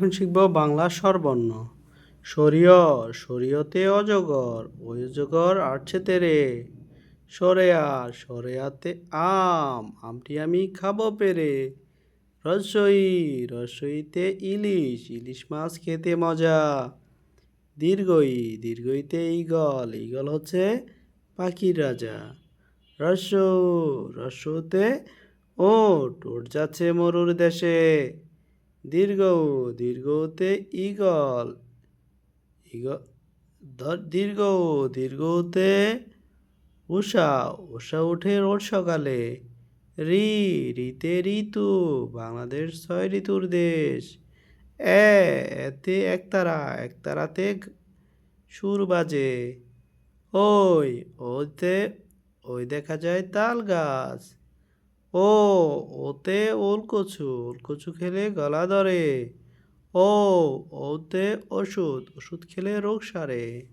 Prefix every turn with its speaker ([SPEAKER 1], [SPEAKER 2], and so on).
[SPEAKER 1] এখন শিখব বাংলা স্বরবর্ণ। সরিয়, সরিয়তে অজগর অজগর আটছে তেরে। সরেয়া, সরেয়াতে আম, আমটি আমি খাব পেরে। রসই, রসইতে ইলিশ ইলিশ মাছ খেতে মজা। দীর্ঘই, দীর্ঘইতে ইগল ইগল হচ্ছে পাখির রাজা। রস্য রস্যতে ওট ওট যাচ্ছে মরুর দেশে। দীর্ঘ, দীর্ঘতে ইগল ধ- দীর্ঘ, দীর্ঘতে উষা উষা উঠে রোজ সকালে। রি, রিতে ঋতু। বাংলাদেশ ছয় ঋতুর দেশ। এ, এতে একতারা। একতারাতে সুর বাজে। ওই, ওতে, ওই দেখা যায় তাল গাছ। ও, ওতে ওল কচু ওল কচু খেলে গলা ধরে। ও, ওতে ওষুধ ওষুধ খেলে রোগ সারে।